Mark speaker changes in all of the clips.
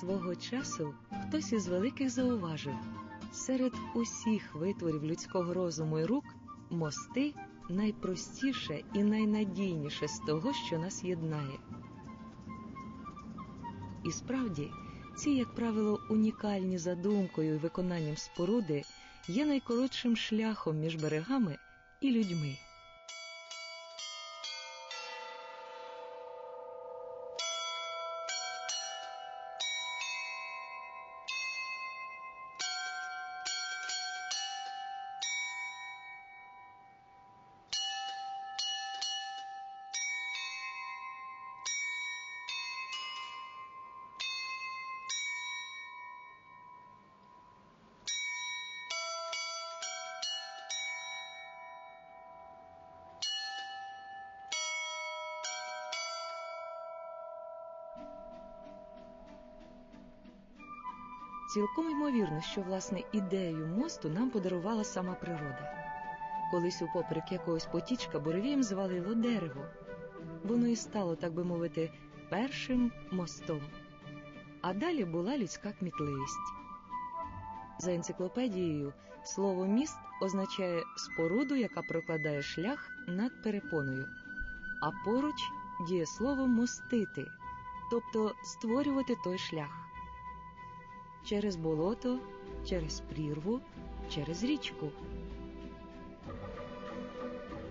Speaker 1: Свого часу хтось із великих зауважив серед усіх витворів людського розуму і рук мости найпростіше і найнадійніше з того, що нас єднає. І справді, ці, як правило, унікальні за думкою і виконанням споруди є найкоротшим шляхом між берегами і людьми. Цілком ймовірно, що власне ідею мосту нам подарувала сама природа. Колись упоперек якогось потічка буревієм звалило дерево. Воно і стало, так би мовити, першим мостом. А далі була людська кмітливість. За енциклопедією, слово міст означає споруду, яка прокладає шлях над перепоною, а поруч дієслово мостити, тобто створювати той шлях через болото, через прірву, через річку.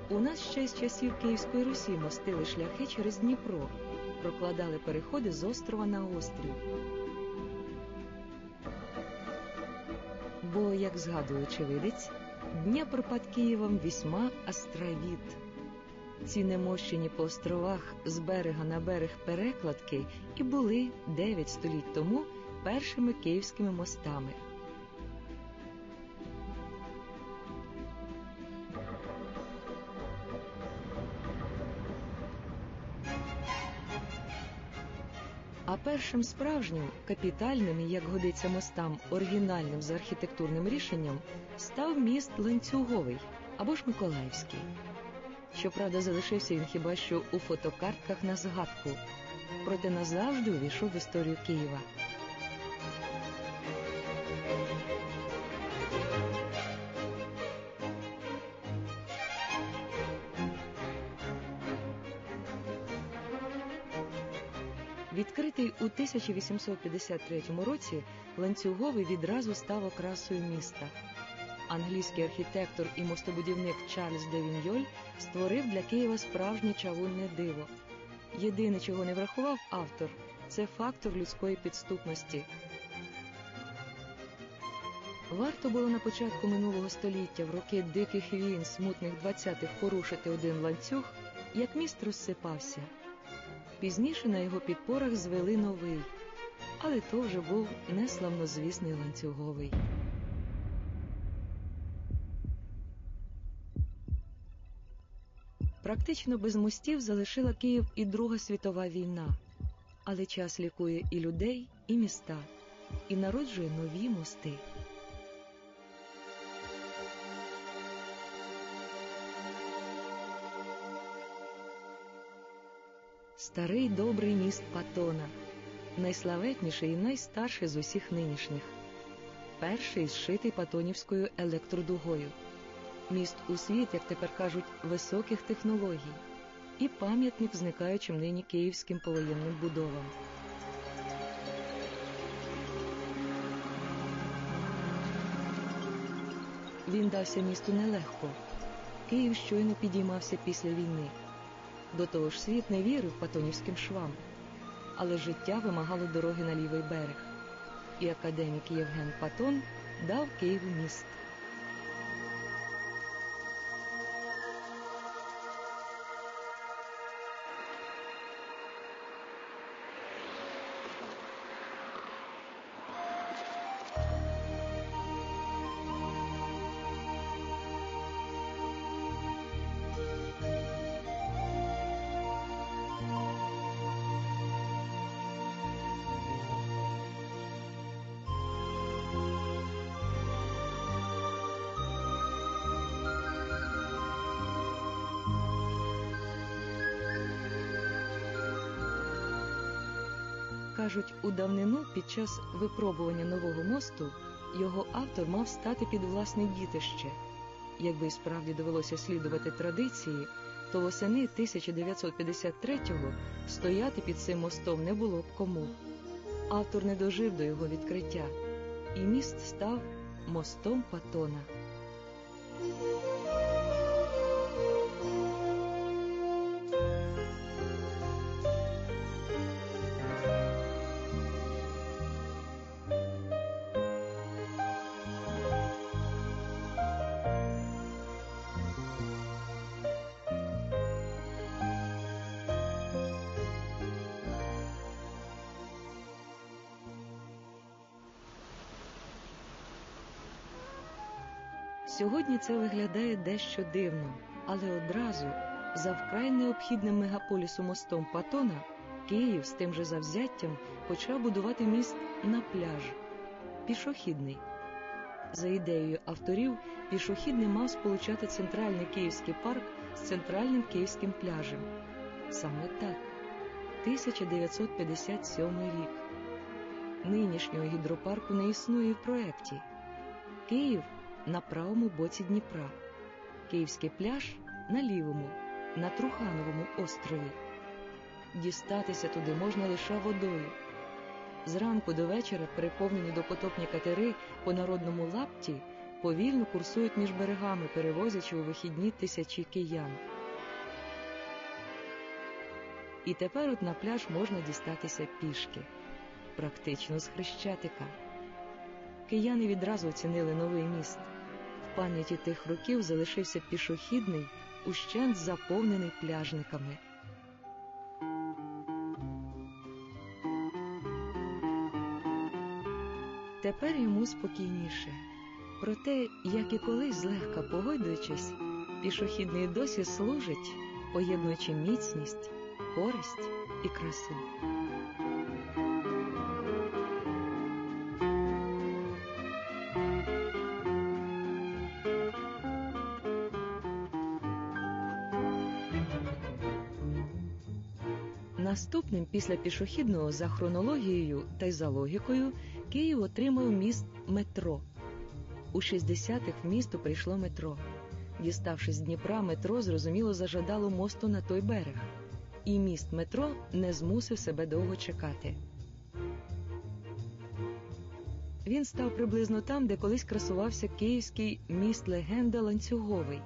Speaker 1: У нас ще з часів Київської Русі мостили шляхи через Дніпро, прокладали переходи з острова на острів. Бо, як згадує очевидець, Дніпр під Києвом вісьма островіт. Ці немощені по островах з берега на берег перекладки і були дев'ять століть тому першими київськими мостами. А першим справжнім, капітальним і, як годиться мостам, оригінальним за архітектурним рішенням став міст ланцюговий або ж Миколаївський. Щоправда, залишився він хіба що у фотокартках на згадку, проте назавжди увійшов в історію Києва. Відкритий у 1853 році, ланцюговий відразу став окрасою міста. Англійський архітектор і мостобудівник Чарльз де Віньоль створив для Києва справжнє чавунне диво. Єдине, чого не врахував автор, це фактор людської підступності. Варто було на початку минулого століття в роки диких війн, смутних 20-х порушити один ланцюг, як міст розсипався. Пізніше на його підпорах звели новий, але то вже був неславнозвісний ланцюговий. Практично без мостів залишила Київ і Друга світова війна, але час лікує і людей, і міста, і народжує нові мости. Старий добрий міст Патона, найславетніший і найстарший з усіх нинішніх, перший зшитий Патонівською електродугою, міст у світ, як тепер кажуть, високих технологій, і пам'ятник зникаючим нині київським повоєнним будовам. Він дався місту нелегко. Київ щойно підіймався після війни. До того ж світ не вірив патонівським швам, але життя вимагало дороги на лівий берег, і академік Євген Патон дав Києву міст. Кажуть, у давнину під час випробування нового мосту його автор мав стати під власне дітище. Якби й справді довелося слідувати традиції, то восени 1953-го стояти під цим мостом не було б кому. Автор не дожив до його відкриття, і міст став мостом Патона. Сьогодні це виглядає дещо дивно, але одразу за вкрай необхідним мегаполісу мостом Патона Київ з тим же завзяттям почав будувати міст на пляж пішохідний. За ідеєю авторів, пішохідний мав сполучати центральний київський парк з центральним київським пляжем. Саме так, 1957 рік. Нинішнього гідропарку не існує в проєкті. Київ на правому боці Дніпра, Київський пляж на лівому, на Трухановому острові. Дістатися туди можна лише водою. Зранку до вечора переповнені допотопні катери по народному лапті повільно курсують між берегами, перевозячи у вихідні тисячі киян. І тепер от на пляж можна дістатися пішки, практично з Хрещатика. Кияни відразу оцінили новий міст. Пам'яті тих років залишився пішохідний, ущент заповнений пляжниками. Тепер йому спокійніше. Проте, як і колись злегка погойдуючись, пішохідний досі служить, поєднуючи міцність, користь і красу. Наступним після пішохідного за хронологією та й за логікою Київ отримав міст метро. У 60-х в місто прийшло метро. Діставшись з Дніпра, метро зрозуміло зажадало мосту на той берег, і міст метро не змусив себе довго чекати. Він став приблизно там, де колись красувався київський міст легенда ланцюговий.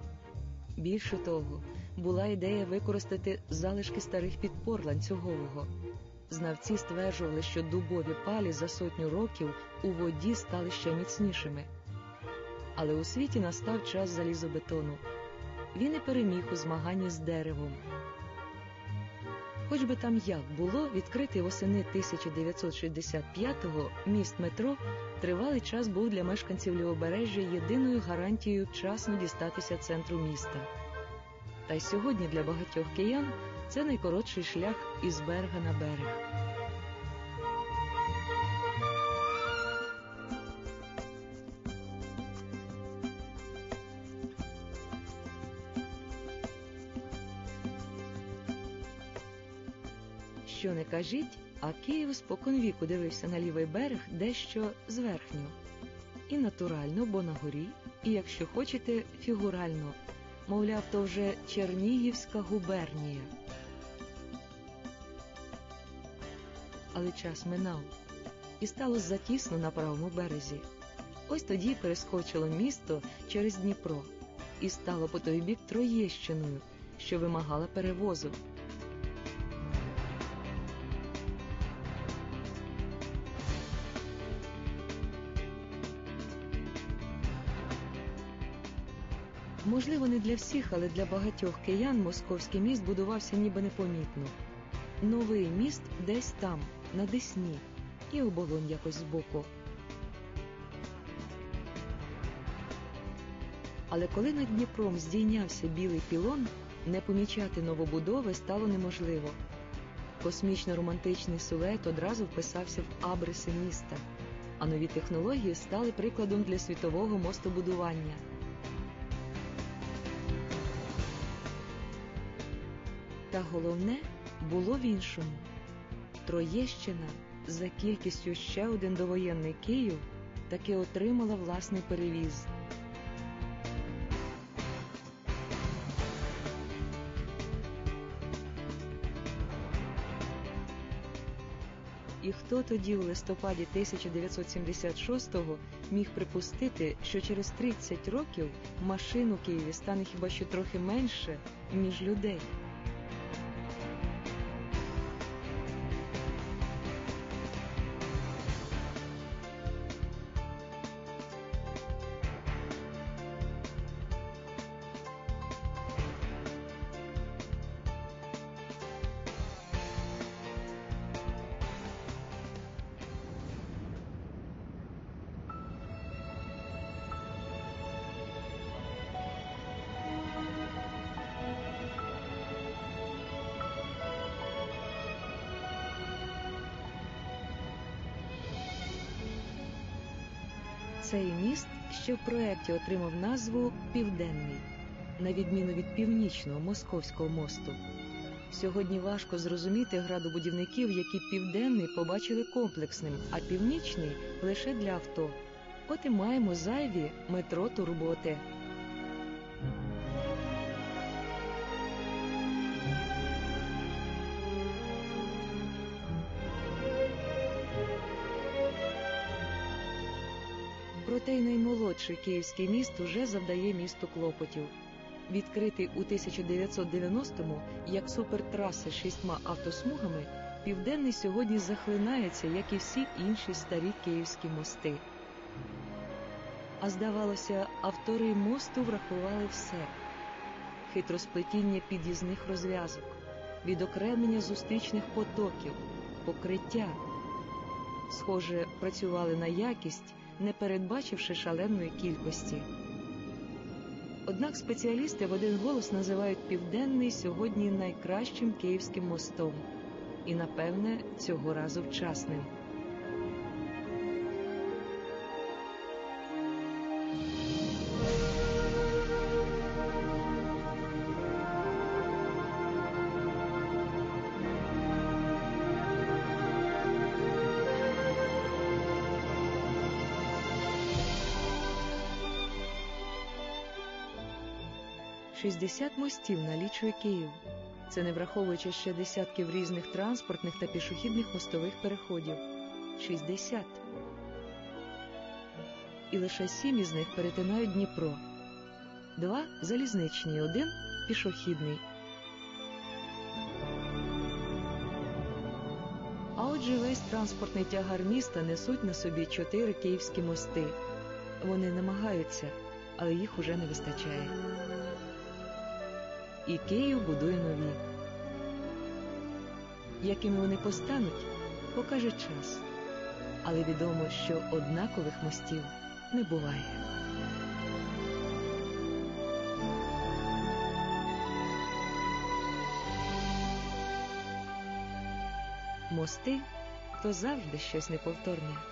Speaker 1: Більше того, була ідея використати залишки старих підпор ланцюгового. Знавці стверджували, що дубові палі за сотню років у воді стали ще міцнішими. Але у світі настав час залізобетону. Він і переміг у змаганні з деревом. Хоч би там як було, відкритий восени 1965-го міст метро тривалий час був для мешканців лівобережжя єдиною гарантією вчасно дістатися центру міста. Та й сьогодні для багатьох киян це найкоротший шлях із берега на берег. Що не кажіть, а Київ споконвіку дивився на лівий берег дещо зверхньо. І натурально, бо на горі, і, якщо хочете, фігурально. Мовляв, то вже Чернігівська губернія. Але час минав, і стало затісно на правому березі. Ось тоді перескочило місто через Дніпро і стало по той бік Троєщиною, що вимагала перевозу. Можливо, не для всіх, але для багатьох киян московський міст будувався ніби непомітно. Новий міст десь там, на Десні, і оболонь якось збоку. Але коли над Дніпром здійнявся білий пілон, не помічати новобудови стало неможливо. Космічно-романтичний силует одразу вписався в абриси міста, а нові технології стали прикладом для світового мостобудування. Та головне було в іншому. Троєщина за кількістю ще один довоєнний Київ таки отримала власний перевіз. І хто тоді у листопаді 1976-го міг припустити, що через 30 років машин у Києві стане хіба що трохи менше, ніж людей? Цей міст ще в проєкті отримав назву Південний, на відміну від північного московського мосту. Сьогодні важко зрозуміти градобудівників, які південний побачили комплексним, а північний лише для авто. От і маємо зайві метро турботи. Й наймолодший київський міст уже завдає місту клопотів. Відкритий у 1990-му як супертраса з шістьма автосмугами, південний сьогодні захлинається, як і всі інші старі київські мости. А здавалося, автори мосту врахували все: хитросплетіння під'їзних розв'язок, відокремлення зустрічних потоків, покриття. Схоже, працювали на якість, не передбачивши шаленої кількості. Однак спеціалісти в один голос називають південний сьогодні найкращим київським мостом, і, напевне, цього разу вчасним. Шістдесят мостів налічує Київ. Це не враховуючи ще десятків різних транспортних та пішохідних мостових переходів. 60. І лише сім із них перетинають Дніпро. Два залізничні, один пішохідний. А отже, весь транспортний тягар міста несуть на собі чотири київські мости. Вони намагаються, але їх уже не вистачає. І Київ будує нові. Якими вони постануть, покаже час. Але відомо, що однакових мостів не буває. Мости то завжди щось неповторне.